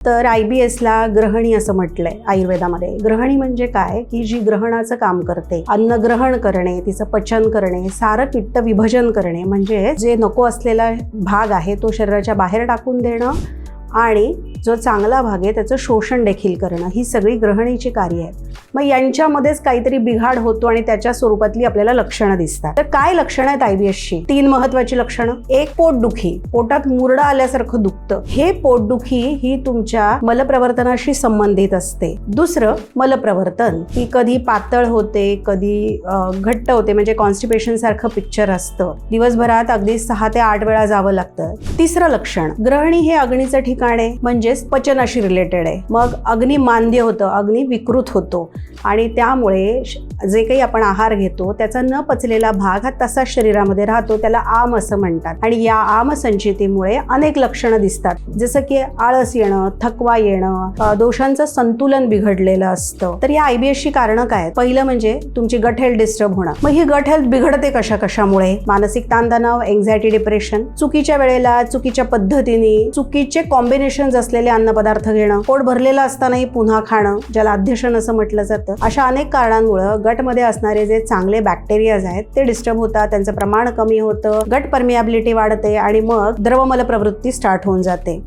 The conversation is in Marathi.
तर आय बी एसला ग्रहणी असं म्हटलंय आयुर्वेदामध्ये. ग्रहणी म्हणजे काय? की जी ग्रहणाचं काम करते. अन्न ग्रहण करणे तिचं पचन करणे सारं पित्त विभजन करणे म्हणजे जे नको असलेला भाग आहे तो शरीराच्या बाहेर टाकून देणं आणि जो चांगला भाग आहे त्याचं शोषण देखील करणं ही सगळी ग्रहणीची कार्य आहेत मग यांच्यामध्येच काहीतरी बिघाड होतो आणि त्याच्या स्वरूपातली आपल्याला लक्षणं दिसतात. तर काय लक्षणं आहेत आय बी एसची तीन महत्वाची लक्षणं. एक पोटदुखी. पोटात मुरडा आल्यासारखं दुखतं. हे पोटदुखी ही तुमच्या मलप्रवर्तनाशी संबंधित असते. दुसरं मलप्रवर्तन. ही कधी पातळ होते कधी घट्ट होते म्हणजे कॉन्स्टिपेशन सारखं पिक्चर असतं. दिवसभरात अगदी सहा ते आठ वेळा जावं लागतं. तिसरं लक्षण. ग्रहणी हे अग्नीचं ठिकाण आहे. म्हणजे म्हणजेच पचनाशी रिलेटेड आहे. मग अग्नी मांद्य होतं अग्नी विकृत होतो. आणि त्यामुळे श- जे काही आपण आहार घेतो त्याचा न पचलेला भाग हा तसाच शरीरामध्ये राहतो त्याला आम असं म्हणतात. आणि या आम संचितीमुळे अनेक लक्षणं दिसतात. जसं की आळस येणं थकवा येणं दोषांचं संतुलन बिघडलेलं असतं. तर या आयबीएसची कारणं काय आहेत? पहिलं म्हणजे तुमची गट हेल्थ डिस्टर्ब होणं. मग ही गट हेल्थ बिघडते कशा कशामुळे? मानसिक ताणतणाव एन्झायटी डिप्रेशन चुकीच्या वेळेला चुकीच्या पद्धतीने चुकीचे कॉम्बिनेशन असलेले अन्नपदार्थ घेणं. पोट भरलेलं असतानाही पुन्हा खाणं ज्याला अध्यक्षण असं म्हटलं जातं. अशा अनेक कारणांमुळं गटमध्ये असणारे जे चांगले बॅक्टेरियाज आहेत ते डिस्टर्ब होतात त्यांचं प्रमाण कमी होतं गट परमियाबिलिटी वाढते आणि मग द्रवमल प्रवृत्ती स्टार्ट होऊन जाते.